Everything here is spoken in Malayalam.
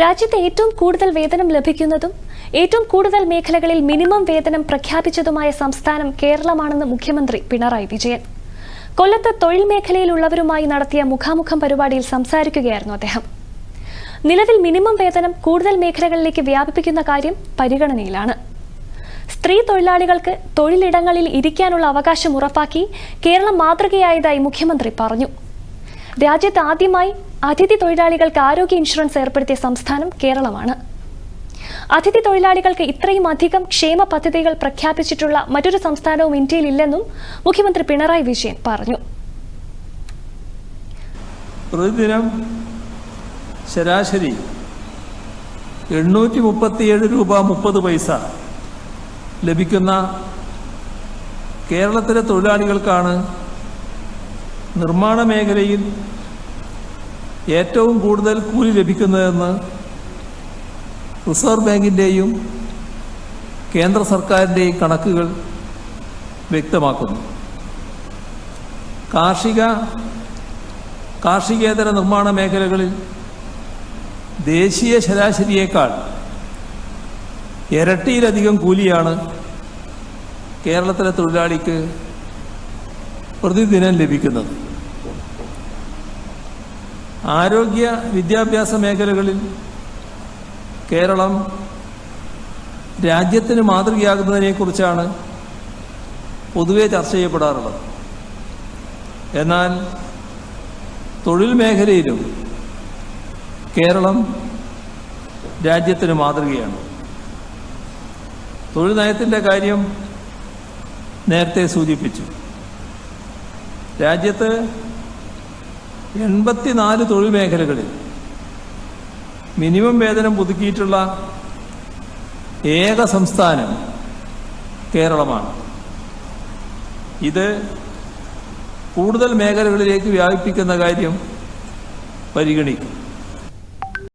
രാജ്യത്ത് ഏറ്റവും കൂടുതൽ വേതനം ലഭിക്കുന്നതും ഏറ്റവും കൂടുതൽ മേഖലകളിൽ മിനിമം വേതനം പ്രഖ്യാപിച്ചതുമായ സംസ്ഥാനം കേരളമാണെന്ന് മുഖ്യമന്ത്രി പിണറായി വിജയൻ. കൊല്ലത്ത് തൊഴിൽ മേഖലയിലുള്ളവരുമായി നടത്തിയ മുഖാമുഖം പരിപാടിയിൽ സംസാരിക്കുകയായിരുന്നു അദ്ദേഹം. നിലവിൽ മിനിമം വേതനം കൂടുതൽ മേഖലകളിലേക്ക് വ്യാപിപ്പിക്കുന്ന കാര്യം പരിഗണനയിലാണ്. സ്ത്രീ തൊഴിലാളികൾക്ക് തൊഴിലിടങ്ങളിൽ ഇരിക്കാനുള്ള അവകാശം ഉറപ്പാക്കി കേരളം മാതൃകയായതായി മുഖ്യമന്ത്രി പറഞ്ഞു. രാജ്യത്ത് ആദ്യമായി അതിഥി തൊഴിലാളികൾക്ക് ആരോഗ്യ ഇൻഷുറൻസ് ഏർപ്പെടുത്തിയ സംസ്ഥാനം കേരളമാണ്. അതിഥി തൊഴിലാളികൾക്ക് ഇത്രയും അധികം ക്ഷേമ പദ്ധതികൾ പ്രഖ്യാപിച്ചിട്ടുള്ള മറ്റൊരു സംസ്ഥാനവും ഇന്ത്യയിലില്ലെന്നും മുഖ്യമന്ത്രി പിണറായി വിജയൻ പറഞ്ഞു. പ്രതിദിനം ശരാശരി എണ്ണൂറ്റി മുപ്പത്തിയേഴ് രൂപ മുപ്പത് പൈസ ലഭിക്കുന്ന കേരളത്തിലെ തൊഴിലാളികൾക്കാണ് നിർമ്മാണ മേഖലയിൽ ഏറ്റവും കൂടുതൽ കൂലി ലഭിക്കുന്നതെന്ന് റിസർവ് ബാങ്കിന്റെയും കേന്ദ്ര സർക്കാരിന്റെയും കണക്കുകൾ വ്യക്തമാക്കുന്നു. കാർഷിക കാർഷികേതര നിർമ്മാണ മേഖലകളിൽ ദേശീയ ശരാശരിയേക്കാൾ ഇരട്ടിയിലധികം കൂലിയാണ് കേരളത്തിലെ തൊഴിലാളിക്ക് പ്രതിദിനം ലഭിക്കുന്നത്. ആരോഗ്യ വിദ്യാഭ്യാസ മേഖലകളിൽ കേരളം രാജ്യത്തിന് മാതൃകയാകുന്നതിനെക്കുറിച്ചാണ് പൊതുവെ ചർച്ച ചെയ്യപ്പെടാറുള്ളത്. എന്നാൽ തൊഴിൽ മേഖലയിലും കേരളം രാജ്യത്തിന് മാതൃകയാണ്. തൊഴിൽ നയത്തിന്റെ കാര്യം നേരത്തെ സൂചിപ്പിച്ചു. രാജ്യത്ത് എൺപത്തിനാല് തൊഴിൽ മേഖലകളിൽ മിനിമം വേതനം പുതുക്കിയിട്ടുള്ള ഏക സംസ്ഥാനം കേരളമാണ്. ഇത് കൂടുതൽ മേഖലകളിലേക്ക് വ്യാപിപ്പിക്കുന്ന കാര്യം പരിഗണിക്കും.